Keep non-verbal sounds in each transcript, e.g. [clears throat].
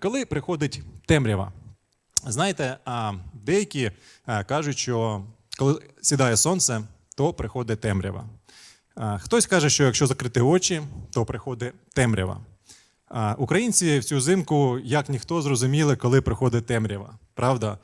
Коли приходить темрява, знаєте, деякі кажуть, що коли сідає сонце, то приходить темрява. Хтось каже, що якщо закрити очі, то приходить темрява. Українці в цю зимку, як ніхто, зрозуміли, коли приходить темрява. Правда?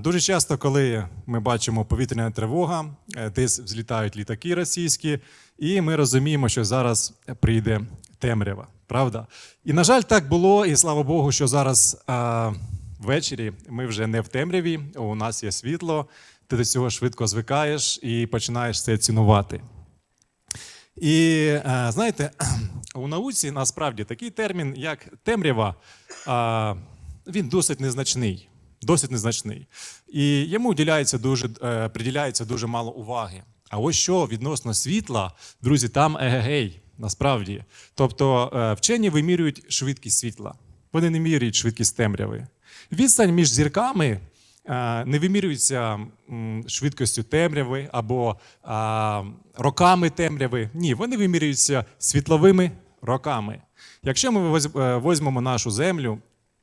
Дуже часто, коли ми бачимо повітряна тривога, е, десь взлітають літаки російські, і ми розуміємо, що зараз прийде темрява. Правда? І, на жаль, так було, і слава Богу, що зараз а, ввечері ми вже не в темряві, у нас є світло, ти до цього швидко звикаєш і починаєш це цінувати. І е, знаєте, [clears throat] у науці насправді такий термін, як темрява, е, він досить незначний. Досить незначний. І йому уділяється дуже, е, приділяється дуже мало уваги. А ось що відносно світла, друзі, там егегей, насправді. Тобто е, вчені вимірюють швидкість світла. Вони не міряють швидкість темряви. Відстань між зірками е, не вимірюється швидкістю темряви або роками темряви. Ні, вони вимірюються світловими роками. Якщо ми візьмемо нашу землю,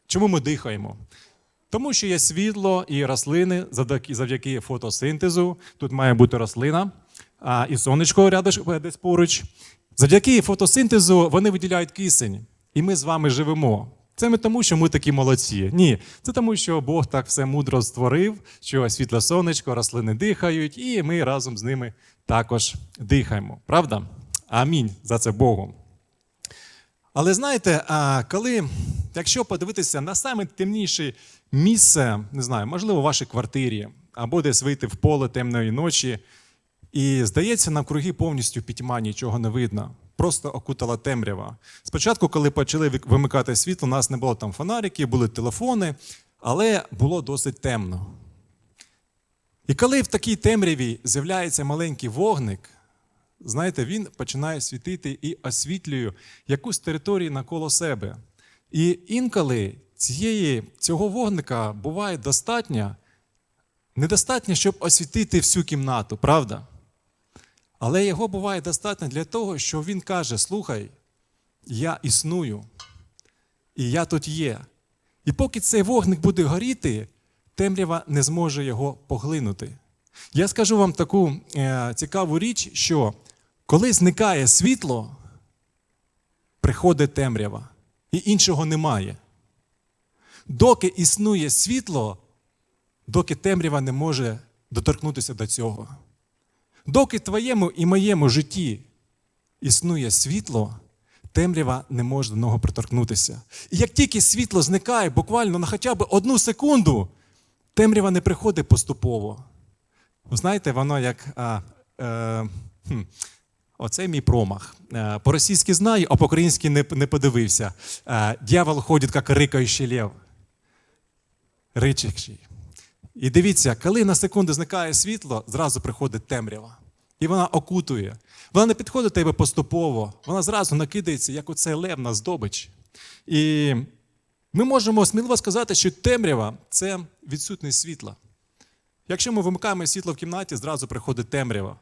чому ми дихаємо? Тому що є світло і рослини завдяки, фотосинтезу. Тут має бути рослина, і сонечко рядом десь поруч. Завдяки фотосинтезу вони виділяють кисень, і ми з вами живемо. Це не тому, що ми такі молодці. Ні, це тому, що Бог так все мудро створив, що світле сонечко, рослини дихають, і ми разом з ними також дихаємо. Правда? Амінь за це Богу. Але знаєте, коли, якщо подивитися на саме темніше місце, не знаю, можливо, в вашій квартирі, або десь вийти в поле темної ночі, і здається, навкруги повністю пітьма, нічого не видно. Просто окутала темрява. Спочатку, коли почали вимикати світло, у нас не було там фонариків, були телефони, але було досить темно. І коли в такій темряві з'являється маленький вогник, знаєте, він починає світити і освітлює якусь територію навколо себе. І інколи цієї, цього вогника буває достатньо, недостатньо, щоб освітити всю кімнату, правда? Але його буває достатньо для того, що він каже: слухай, я існую, і я тут є. І поки цей вогник буде горіти, темрява не зможе його поглинути. Я скажу вам таку е, цікаву річ, що коли зникає світло, приходить темрява, і іншого немає. Доки існує світло, доки темрява не може доторкнутися до цього. Доки твоєму і моєму житті існує світло, темрява не може до нього приторкнутися. І як тільки світло зникає буквально на хоча б одну секунду, темрява не приходить поступово. Знаєте, воно як. А, е, хм, Оце мій промах. Е, По-російськи знаю, а по-українськи не, подивився. Е, Дьявол ходить, як рикаючий лев. Ричачий. І дивіться, коли на секунду зникає світло, зразу приходить темрява. І вона окутує. Вона не підходить до тебе поступово, вона зразу накидається, як оцей лев на здобич. І ми можемо сміливо сказати, що темрява це відсутність світла. Якщо ми вимикаємо світло в кімнаті, зразу приходить темрява.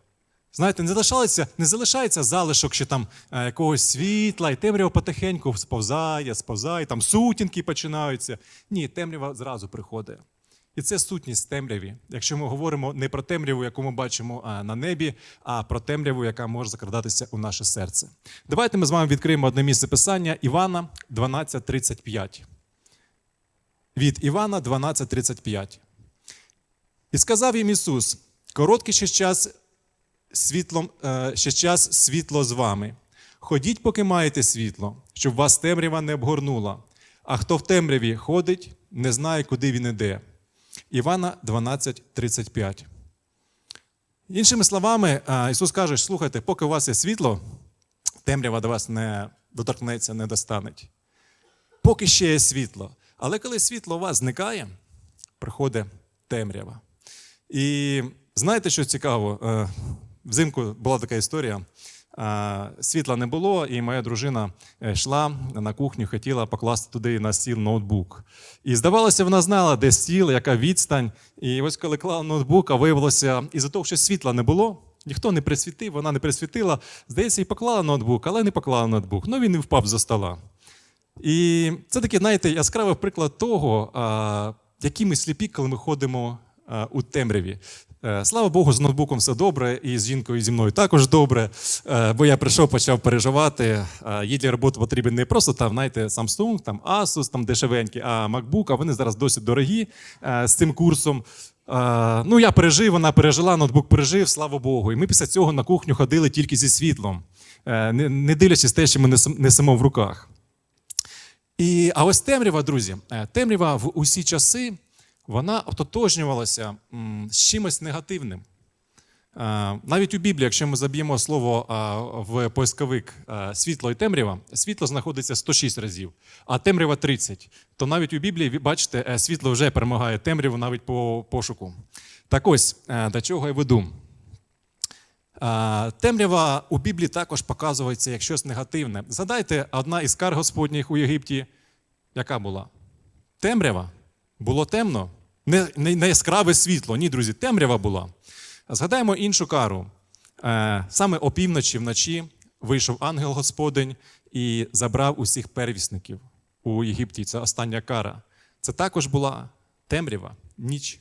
Знаєте, не залишається, не залишається залишок ще там е, якогось світла, і темрява потихеньку сповзає, сповзає, там сутінки починаються. Ні, темрява зразу приходить. І це сутність темряві. Якщо ми говоримо не про темряву, яку ми бачимо на небі, а про темряву, яка може закрадатися у наше серце. Давайте ми з вами відкриємо одне місце писання Івана 12.35. Від Івана 12.35. І сказав їм Ісус: короткий ще час світлом, е, ще час світло з вами. Ходіть, поки маєте світло, щоб вас темрява не обгорнула. А хто в темряві ходить, не знає, куди він іде. Івана 12:35. Іншими словами, е, Ісус каже: слухайте, поки у вас є світло, темрява до вас не доторкнеться, не достанеть. Поки ще є світло. Але коли світло у вас зникає, приходить темрява. І знаєте, що цікаво? Взимку була така історія. Світла не було, і моя дружина е, йшла на кухню, хотіла покласти туди на стіл ноутбук. І здавалося, вона знала, де стіл, яка відстань. І ось коли клала ноутбук, а виявилося, із-за того, що світла не було, ніхто не присвітив, вона не присвітила. Здається, і поклала ноутбук, але не поклала ноутбук. Ну він і впав за стола. І це такий, знаєте, яскравий приклад того, які ми сліпі, коли ми ходимо у темряві. Е, Слава Богу, з ноутбуком все добре, і з жінкою зі мною також добре. Е, Бо я прийшов, почав переживати. Е, Їй для роботи потрібен не просто там, знаєте, Samsung, там Asus, там дешевенькі, а MacBook, а вони зараз досить дорогі з цим курсом. Ну, я пережив, вона пережила, ноутбук пережив, слава Богу. І ми після цього на кухню ходили тільки зі світлом, не, дивлячись те, що ми несемо в руках. І, а ось темрява, друзі, темрява в усі часи вона ототожнювалася з чимось негативним. Е, Навіть у Біблії, якщо ми заб'ємо слово е, в поисковик е, світло і темрява, світло знаходиться 106 разів, а темрява 30. То навіть у Біблії, ви бачите, світло вже перемагає темряву навіть по пошуку. Так ось, до чого я веду. Темрява у Біблії також показується як щось негативне. Згадайте, одна із кар Господніх у Єгипті, яка була? Темрява. Було темно. Не, не, не яскраве світло. Ні, друзі, темрява була. Згадаємо іншу кару. Е, Саме опівночі вночі вийшов ангел Господень і забрав усіх первісників у Єгипті. Це остання кара. Це також була темрява, ніч.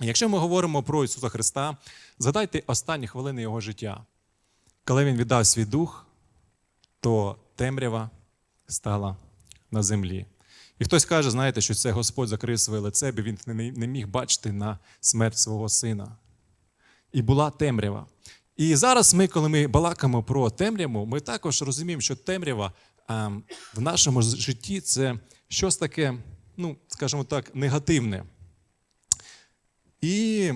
Якщо ми говоримо про Ісуса Христа, згадайте останні хвилини Його життя. Коли Він віддав свій дух, то темрява стала на землі. І хтось каже, знаєте, що це Господь закрив своє лице, бо він не міг бачити на смерть свого сина. І була темрява. І зараз ми, коли ми балакаємо про темряву, ми також розуміємо, що темрява ем, в нашому житті це щось таке, ну, скажімо так, негативне. І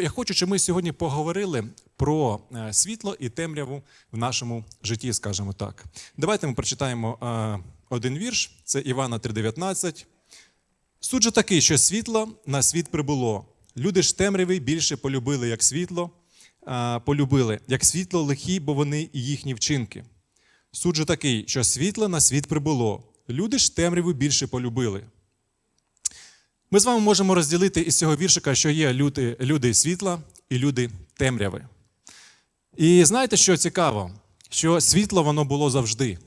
я хочу, щоб ми сьогодні поговорили про е, світло і темряву в нашому житті, скажімо так. Давайте ми прочитаємо е, один вірш, це Івана 3,19. Суд же такий, що світло на світ прибуло. Люди ж темряви більше полюбили, як світло, полюбили, як світло лихі, бо вони і їхні вчинки. Суд же такий, що світло на світ прибуло. Люди ж темряву більше полюбили. Ми з вами можемо розділити із цього віршика, що є люди, люди світла і люди темряви. І знаєте, що цікаво? Що світло воно було завжди.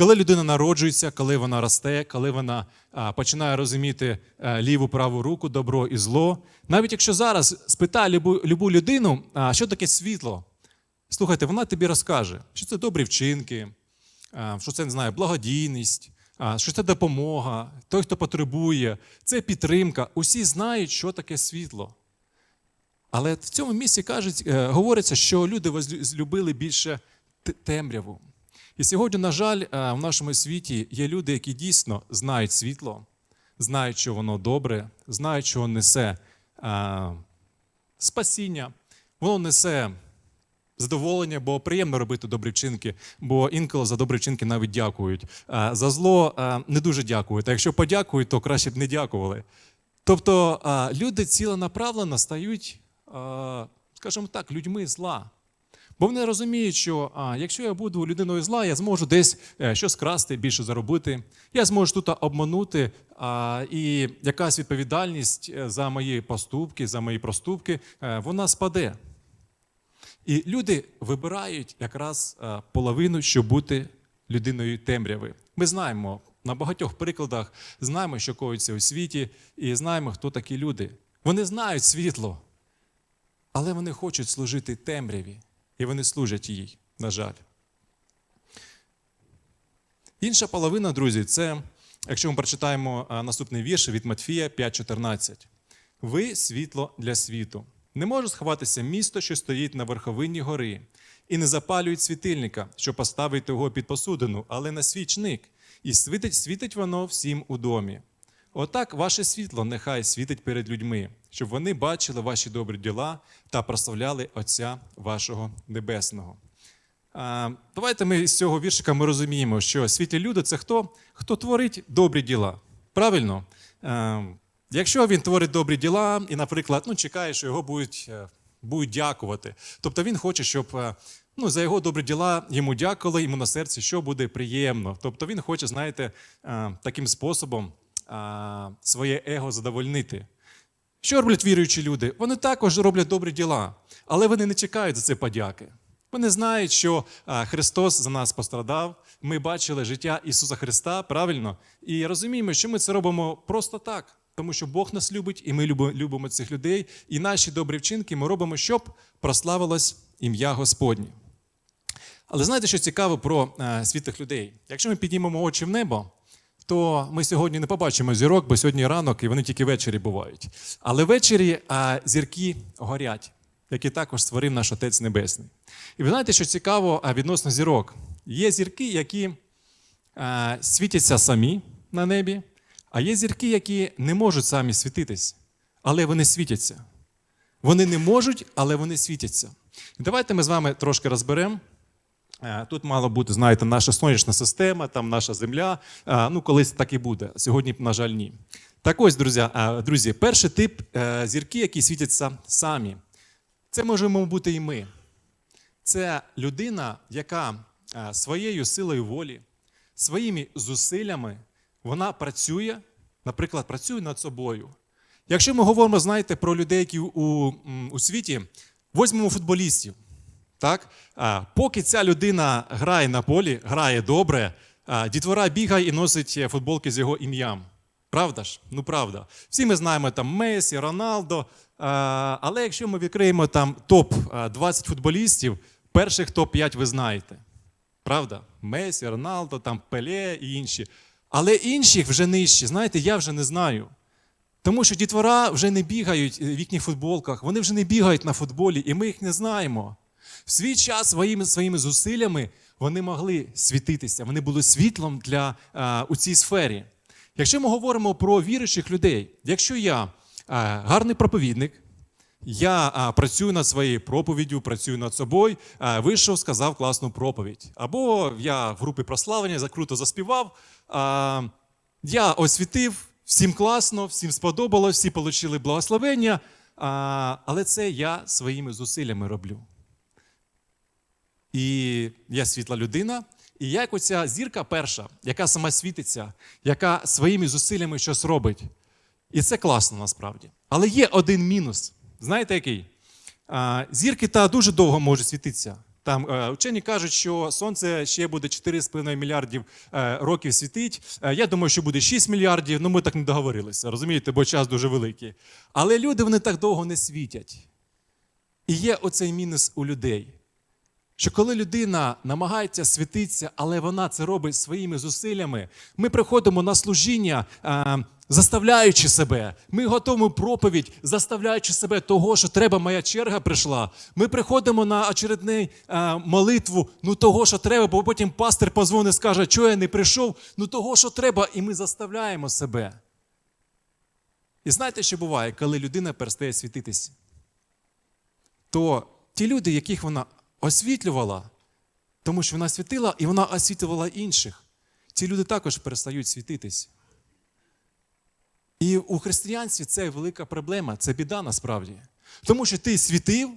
Коли людина народжується, коли вона росте, коли вона починає розуміти а, ліву праву руку, добро і зло. Навіть якщо зараз спитай любу, любу людину, що таке світло, слухайте, вона тобі розкаже, що це добрі вчинки, що це не знаю, благодійність, що це допомога, той, хто потребує, це підтримка. Усі знають, що таке світло. Але в цьому місці кажуть, е, говориться, що люди возлюбили більше темряву. І сьогодні, на жаль, е, в нашому світі є люди, які дійсно знають світло, знають, що воно добре, знають, що воно несе е, спасіння, воно несе задоволення, бо приємно робити добрі вчинки, бо інколи за добрі вчинки навіть дякують. Е, За зло не дуже дякують. А якщо подякують, то краще б не дякували. Тобто люди ціленаправленно стають, скажімо так, людьми зла. Бо вони розуміють, що а, якщо я буду людиною зла, я зможу десь е, щось красти, більше заробити, я зможу тут обманути, а, і якась відповідальність е, за мої поступки, за мої проступки, е, вона спаде. І люди вибирають якраз половину, щоб бути людиною темряви. Ми знаємо на багатьох прикладах, знаємо, що коїться у світі, і знаємо, хто такі люди. Вони знають світло, але вони хочуть служити темряві, і вони служать їй, на жаль. Інша половина, друзі, це, якщо ми прочитаємо наступний вірш від Матфія 5,14. Ви світло для світу. Не може сховатися місто, що стоїть на верховині гори, і не запалюють світильника, щоб поставити його під посудину, але на свічник, і світить, світить воно всім у домі. Отак ваше світло нехай світить перед людьми, щоб вони бачили ваші добрі діла та прославляли Отця вашого Небесного. А, Давайте ми з цього віршика ми розуміємо, що світлі люди це хто? Хто творить добрі діла. Правильно? А, Якщо він творить добрі діла і, наприклад, ну, чекає, що його будуть, е, будуть дякувати. Тобто він хоче, щоб е, ну, за його добрі діла йому дякували, йому на серці, що буде приємно. Тобто він хоче, знаєте, е, таким способом а, своє его задовольнити. Що роблять віруючі люди? Вони також роблять добрі діла, але вони не чекають за це подяки. Вони знають, що Христос за нас пострадав. Ми бачили життя Ісуса Христа, правильно? І розуміємо, що ми це робимо просто так, тому що Бог нас любить, і ми любимо цих людей. І наші добрі вчинки ми робимо, щоб прославилось ім'я Господнє. Але знаєте, що цікаво про світлих людей? Якщо ми піднімемо очі в небо, то ми сьогодні не побачимо зірок, бо сьогодні ранок і вони тільки ввечері бувають. Але ввечері е, зірки горять, які також створив наш Отець Небесний. І ви знаєте, що цікаво е, відносно зірок? Є зірки, які е, світяться самі на небі, а є зірки, які не можуть самі світитись, але вони світяться. Вони не можуть, але вони світяться. Давайте ми з вами трошки розберемо. Е, Тут мало бути, знаєте, наша сонячна система, там наша земля. Е, Ну, колись так і буде. Сьогодні, на жаль, ні. Так ось, друзі, е, друзі, перший тип зірки, які світяться самі. Це можемо бути і ми. Це людина, яка своєю силою волі, своїми зусиллями, вона працює, наприклад, працює над собою. Якщо ми говоримо, знаєте, про людей, які у, у світі, візьмемо футболістів. Так? А, поки ця людина грає на полі, грає добре, а, дітвора бігає і носить е, футболки з його ім'ям. Правда ж? Ну правда. Всі ми знаємо там Месі, Роналдо. А, але якщо ми відкриємо там топ-20 футболістів, перших топ-5 ви знаєте. Правда? Месі, Роналдо, там Пеле і інші. Але інших вже нижче, знаєте, я вже не знаю. Тому що дітвора вже не бігають е, в їхніх футболках, вони вже не бігають на футболі, і ми їх не знаємо. В свій час своїми своїми зусиллями вони могли світитися, вони були світлом для, а, у цій сфері. Якщо ми говоримо про віруючих людей, якщо я а, гарний проповідник, я а, працюю над своєю проповіддю, працюю над собою, а, вийшов, сказав класну проповідь. Або я в групі прославлення закруто заспівав, а, я освітив, всім класно, всім сподобалось, всі отримали благословення, а, але це я своїми зусиллями роблю. І я світла людина, і як оця зірка перша, яка сама світиться, яка своїми зусиллями щось робить. І це класно насправді. Але є один мінус. Знаєте який? Зірки та дуже довго можуть світитися. Там е, вчені кажуть, що сонце ще буде 4,5 мільярдів е, років світить. Е, Я думаю, що буде 6 мільярдів. Ну ми так не договорилися, розумієте, бо час дуже великий. Але люди вони так довго не світять. І є оцей мінус у людей. Що коли людина намагається світитися, але вона це робить своїми зусиллями, ми приходимо на служіння, е, заставляючи себе. Ми готуємо проповідь, заставляючи себе того, що треба, моя черга прийшла. Ми приходимо на очередну е, молитву, ну того, що треба, бо потім пастир позвонить скаже, що я не прийшов, ну того, що треба, і ми заставляємо себе. І знаєте, що буває, коли людина перестає світитися? то ті люди, яких вона освітлювала, тому що вона світила і вона освітлювала інших, ці люди також перестають світитись. І у християнстві це велика проблема, це біда насправді. Тому що ти світив,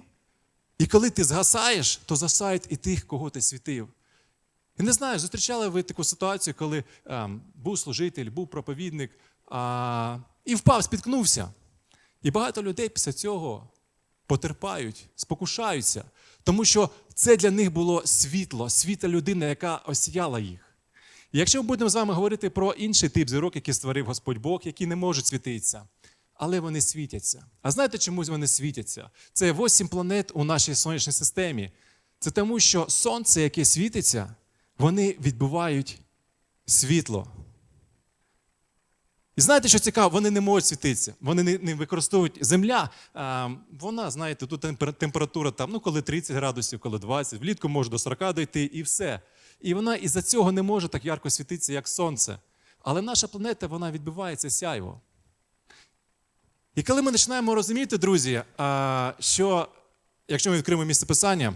і коли ти згасаєш, то згасають і тих, кого ти світив. І не знаю, зустрічали ви таку ситуацію, коли ем, був служитель, був проповідник а, і впав, спіткнувся. І багато людей після цього потерпають, спокушаються, тому що це для них було світло, світла людина, яка осіяла їх. І якщо ми будемо з вами говорити про інший тип зірок, які створив Господь Бог, які не можуть світитися, але вони світяться. А знаєте, чомусь вони світяться? Це восім планет у нашій сонячній системі. Це тому, що сонце, яке світиться, вони відбувають світло. І знаєте, що цікаво, вони не можуть світитися, вони не, не використовують земля. А, вона, знаєте, тут темпер- температура там, ну, коли 30 градусів, коли 20, влітку може до 40 дойти і все. І вона із-за цього не може так ярко світитися, як сонце. Але наша планета, вона відбивається сяйво. І коли ми починаємо розуміти, друзі, що якщо ми відкриємо місце писання,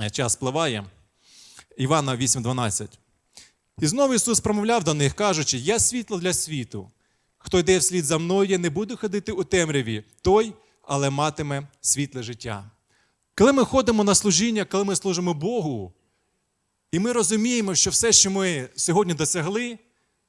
е, час спливає, Івана 8.12. І знову Ісус промовляв до них, кажучи: Я світло для світу. Хто йде вслід за мною, я не буду ходити у темряві, той, але матиме світле життя. Коли ми ходимо на служіння, коли ми служимо Богу, і ми розуміємо, що все, що ми сьогодні досягли,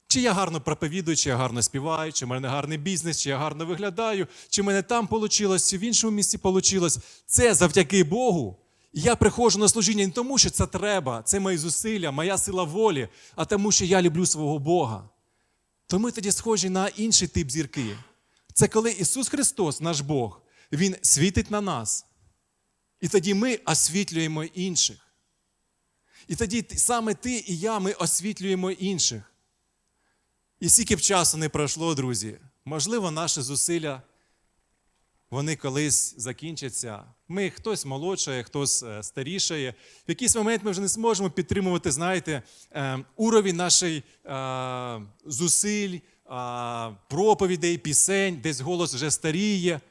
чи я гарно проповідую, чи я гарно співаю, чи в мене гарний бізнес, чи я гарно виглядаю, чи в мене там вийшло, чи в іншому місці вийшло, це завдяки Богу. Я приходжу на служіння не тому, що це треба, це мої зусилля, моя сила волі, а тому, що я люблю свого Бога. То ми тоді схожі на інший тип зірки. Це коли Ісус Христос, наш Бог, Він світить на нас. І тоді ми освітлюємо інших. І тоді саме ти і я ми освітлюємо інших. І скільки б часу не пройшло, друзі, можливо, наші зусилля вони колись закінчаться. Ми хтось молодшає, хтось е, старішає. В якийсь момент ми вже не зможемо підтримувати, знаєте, е, уровень наших е, зусиль, проповідей, пісень, десь голос вже старіє.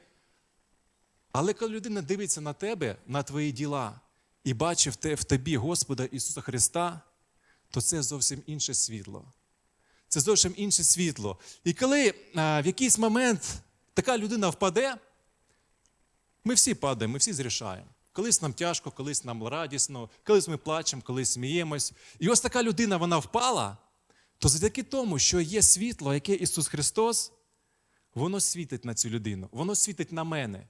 Але коли людина дивиться на тебе, на твої діла, і бачить в тобі Господа Ісуса Христа, то це зовсім інше світло. Це зовсім інше світло. І коли в якийсь момент така людина впаде, ми всі падаємо, ми всі зрішаємо. Колись нам тяжко, колись нам радісно, колись ми плачемо, колись сміємось. І ось така людина вона впала, то завдяки тому, що є світло, яке Ісус Христос, воно світить на цю людину, воно світить на мене.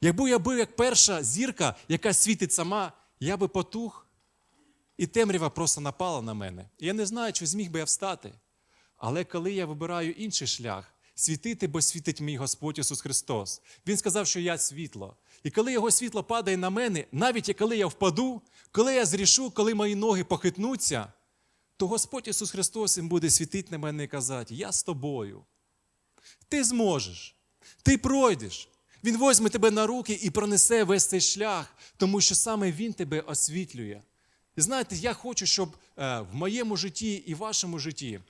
Якби я був як перша зірка, яка світить сама, я би потух, і темрява просто напала на мене. І я не знаю, чи зміг би я встати. Але коли я вибираю інший шлях, світити, бо світить мій Господь Ісус Христос. Він сказав, що я світло. І коли Його світло падає на мене, навіть коли я впаду, коли я зрішу, коли мої ноги похитнуться, то Господь Ісус Христос їм буде світити на мене і казати: Я з тобою. Ти зможеш, ти пройдеш. Він возьме тебе на руки і пронесе весь цей шлях, тому що саме Він тебе освітлює. І знаєте, я хочу, щоб е, в моєму житті і вашому житті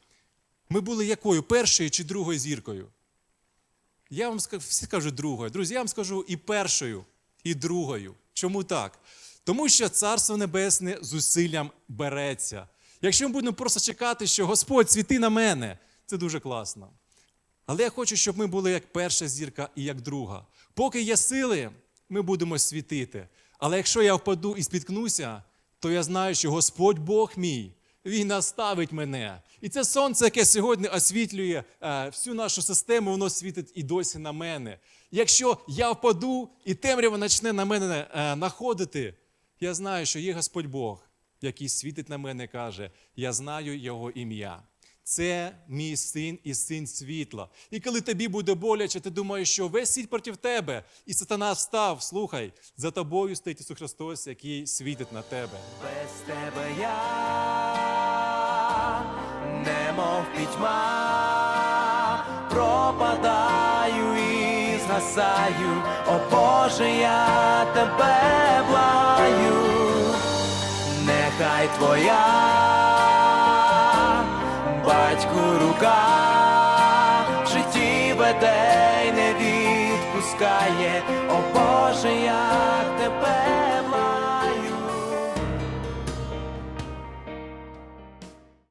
ми були якою? Першою чи другою зіркою? Я вам скажу, всі кажуть другою. Друзі, я вам скажу і першою, і другою. Чому так? Тому що Царство Небесне зусиллям береться. Якщо ми будемо просто чекати, що Господь світи на мене, це дуже класно. Але я хочу, щоб ми були як перша зірка і як друга. Поки є сили, ми будемо світити. Але якщо я впаду і спіткнуся, то я знаю, що Господь Бог мій, Він наставить мене. І це сонце, яке сьогодні освітлює е, всю нашу систему, воно світить і досі на мене. Якщо я впаду і темрява почне на мене е, находити, я знаю, що є Господь Бог, який світить на мене і каже: Я знаю Його ім'я. Це мій син і син світла. І коли тобі буде боляче, ти думаєш, що весь світ проти тебе, і сатана встав, слухай, за тобою стоїть Ісус Христос, який світить на тебе. Без тебе я немов пітьма, пропадаю і згасаю, о Боже, я тебе благаю, нехай твоя батьку рука в житті веде й не відпускає, о Боже, я